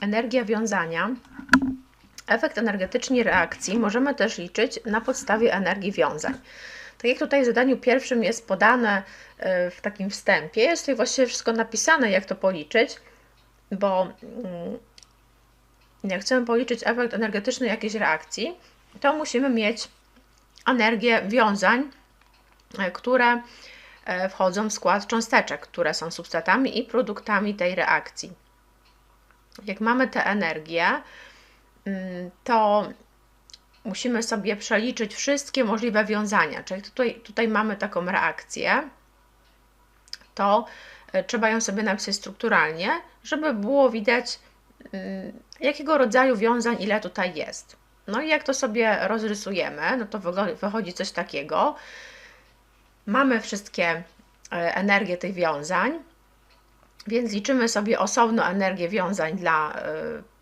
energia wiązania, efekt energetyczny reakcji możemy też liczyć na podstawie energii wiązań. Tak jak tutaj w zadaniu pierwszym jest podane y, w takim wstępie, jest tutaj właściwie wszystko napisane, jak to policzyć, bo mm, jak chcemy policzyć efekt energetyczny jakiejś reakcji, to musimy mieć energię wiązań, y, które y, wchodzą w skład cząsteczek, które są substratami i produktami tej reakcji. Jak mamy tę energię, mm, to musimy sobie przeliczyć wszystkie możliwe wiązania. Czyli tutaj, tutaj mamy taką reakcję, to e, trzeba ją sobie napisać strukturalnie, żeby było widać, mm, jakiego rodzaju wiązań ile tutaj jest. No i jak to sobie rozrysujemy, no to wychodzi coś takiego. Mamy wszystkie e, energie tych wiązań, więc liczymy sobie osobno energię wiązań dla e,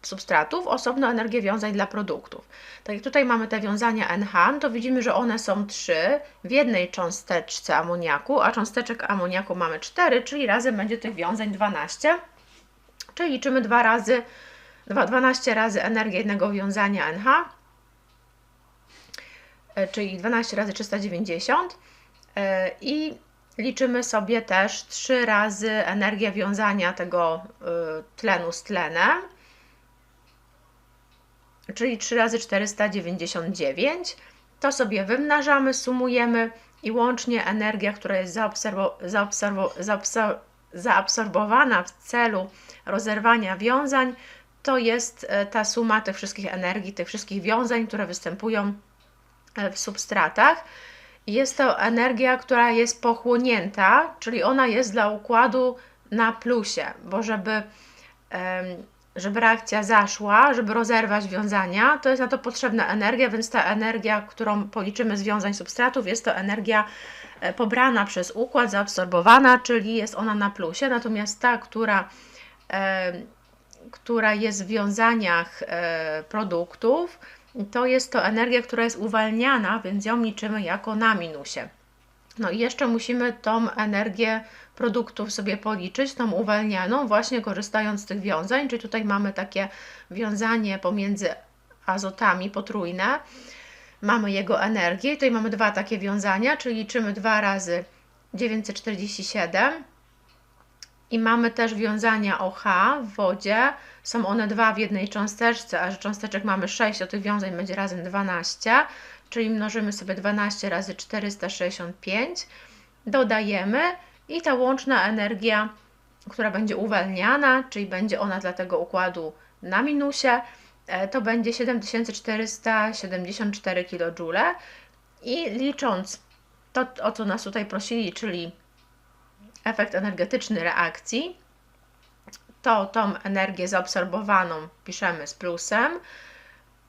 substratów, osobno energię wiązań dla produktów. Tak jak tutaj mamy te wiązania NH, no to widzimy, że one są trzy w jednej cząsteczce amoniaku, a cząsteczek amoniaku mamy 4, czyli razem będzie tych wiązań 12. Czyli liczymy 2 razy 12 razy energię jednego wiązania NH, e, czyli 12 razy 390 e, i liczymy sobie też 3 razy energię wiązania tego e, tlenu z tlenem, czyli 3 razy 499. To sobie wymnażamy, sumujemy i łącznie energia, która jest zaobserwo, zaobserwo, zaabsorbowana w celu rozerwania wiązań, to jest e, ta suma tych wszystkich energii, tych wszystkich wiązań, które występują e, w substratach. Jest to energia, która jest pochłonięta, czyli ona jest dla układu na plusie, bo żeby żeby reakcja zaszła, żeby rozerwać wiązania, to jest na to potrzebna energia, więc ta energia, którą policzymy z wiązań substratów, jest to energia e, pobrana przez układ, zaabsorbowana, czyli jest ona na plusie, natomiast ta, która, która jest w wiązaniach e, produktów, to jest to energia, która jest uwalniana, więc ją liczymy jako na minusie. No i jeszcze musimy tą energię produktów sobie policzyć, tą uwalnianą, właśnie korzystając z tych wiązań, czyli tutaj mamy takie wiązanie pomiędzy azotami potrójne, mamy jego energię, tutaj mamy dwa takie wiązania, czyli liczymy 2 razy 947 i mamy też wiązania OH w wodzie, są one dwa w jednej cząsteczce, a że cząsteczek mamy 6, to tych wiązań będzie razem 12, czyli mnożymy sobie 12 razy 465, dodajemy i ta łączna energia, która będzie uwalniana, czyli będzie ona dla tego układu na minusie, e, to będzie 7474 kJ i licząc to, o co nas tutaj prosili, czyli efekt energetyczny reakcji, to tą energię zaabsorbowaną piszemy z plusem,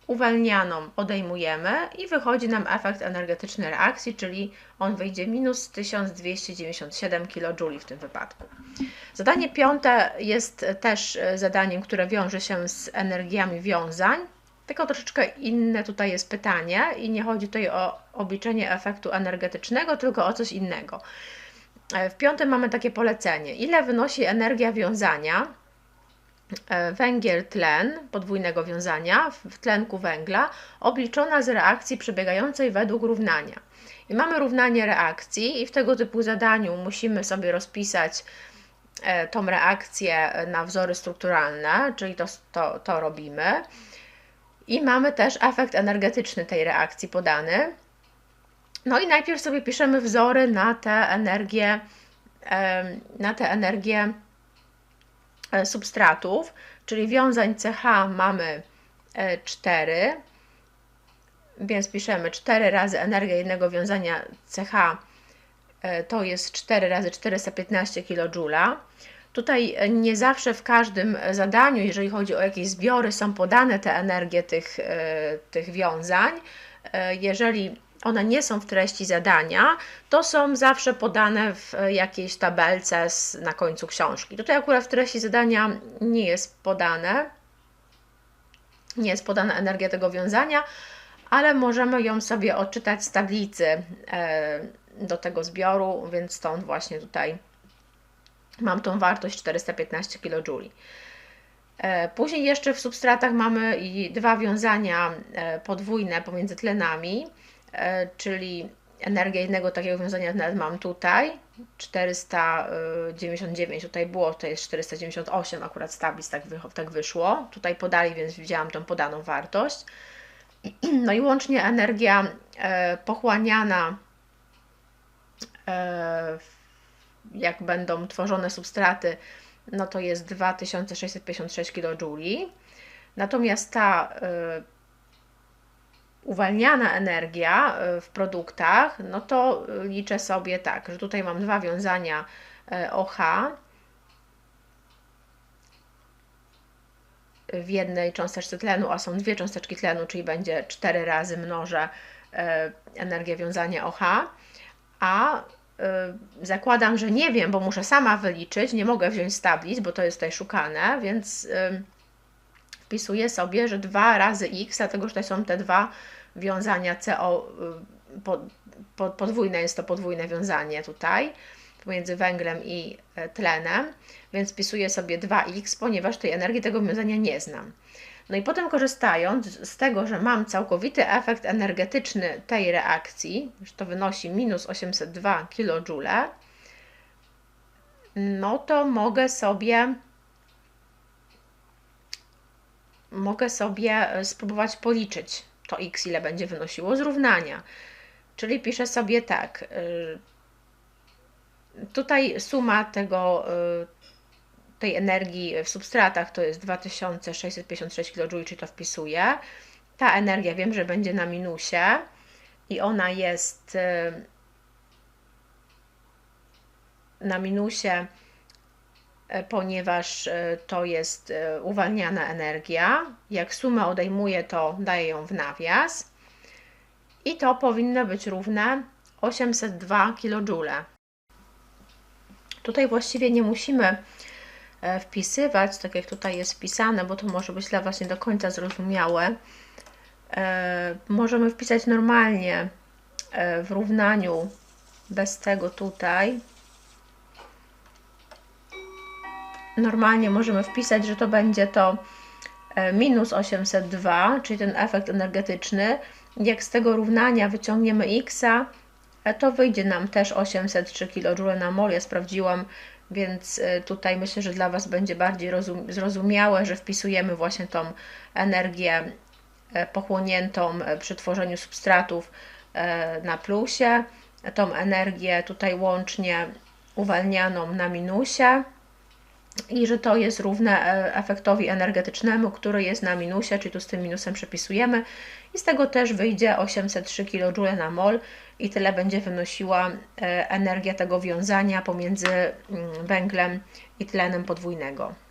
uwalnianą odejmujemy i wychodzi nam efekt energetyczny reakcji, czyli on wyjdzie minus 1297 kJ w tym wypadku. Zadanie piąte jest też zadaniem, które wiąże się z energiami wiązań, tylko troszeczkę inne tutaj jest pytanie i nie chodzi tutaj o obliczenie efektu energetycznego, tylko o coś innego. W piątym mamy takie polecenie. Ile wynosi energia wiązania E, węgiel tlen podwójnego wiązania w tlenku węgla obliczona z reakcji przebiegającej według równania. I mamy równanie reakcji i w tego typu zadaniu musimy sobie rozpisać e, tą reakcję na wzory strukturalne, czyli to, to, to robimy. I mamy też efekt energetyczny tej reakcji podany. No i najpierw sobie piszemy wzory na tę energię, na tę energię E, substratów, czyli wiązań CH mamy 4, e, więc piszemy 4 razy energia jednego wiązania CH e, to jest 4 razy 415 kJ. Tutaj nie zawsze w każdym zadaniu, jeżeli chodzi o jakieś zbiory, są podane te energie tych, tych wiązań. Jeżeli one nie są w treści zadania, to są zawsze podane w jakiejś tabelce na końcu książki. Tutaj akurat w treści zadania nie jest podane, nie jest podana energia tego wiązania, ale możemy ją sobie odczytać z tablicy e, do tego zbioru, więc stąd właśnie tutaj mam tą wartość 415 kJ. E, Później jeszcze w substratach mamy dwa wiązania e, podwójne pomiędzy tlenami, e, czyli energię jednego takiego wiązania nawet mam tutaj, 499 tutaj było, to jest 498 akurat z tablic tak, wy, tak wyszło, tutaj podali, więc widziałam tą podaną wartość. No i łącznie energia pochłaniana jak będą tworzone substraty no to jest 2656 kJ. Natomiast ta uwalniana energia y, w produktach, no to liczę sobie tak, że tutaj mam dwa wiązania y, OH w jednej cząsteczce tlenu, a są dwie cząsteczki tlenu, czyli będzie 4 razy mnożę energię wiązania OH, a Y, zakładam, że nie wiem, bo muszę sama wyliczyć, nie mogę wziąć z tablic, bo to jest tutaj szukane, więc y, wpisuję sobie, że 2 razy x, dlatego że tutaj są te dwa wiązania CO, y, podwójne jest to podwójne wiązanie tutaj pomiędzy węglem i e, tlenem, więc wpisuję sobie 2x, ponieważ tej energii tego wiązania nie znam. No i potem korzystając z tego, że mam całkowity efekt energetyczny tej reakcji, że to wynosi minus 802 kJ, no to mogę sobie mogę sobie e, spróbować policzyć to x, ile będzie wynosiło z równania. Czyli piszę sobie tak, e, tutaj suma tego, e, tej energii w substratach to jest 2656 kJ, czyli to wpisuję. Ta energia wiem, że będzie na minusie i ona jest y, na minusie, y, ponieważ y, to jest uwalniana energia. Jak sumę odejmuję, to daję ją w nawias. I to powinno być równe 802 kJ. Tutaj właściwie nie musimy E, wpisywać, tak jak tutaj jest wpisane, bo to może być dla Was nie do końca zrozumiałe. E, możemy wpisać normalnie e, w równaniu bez tego tutaj. Normalnie możemy wpisać, że to będzie to minus 802, czyli ten efekt energetyczny. Jak z tego równania wyciągniemy x, to wyjdzie nam też 803 kJ na mol. Ja sprawdziłam więc e, tutaj myślę, że dla Was będzie bardziej zrozumiałe, że wpisujemy właśnie tą energię e, pochłoniętą e, przy tworzeniu substratów na plusie, tą energię tutaj łącznie uwalnianą na minusie i że to jest równe efektowi energetycznemu, który jest na minusie, czyli tu z tym minusem przepisujemy i z tego też wyjdzie 803 kJ na mol i tyle będzie wynosiła e, energia tego wiązania pomiędzy mm, węglem i tlenem podwójnego.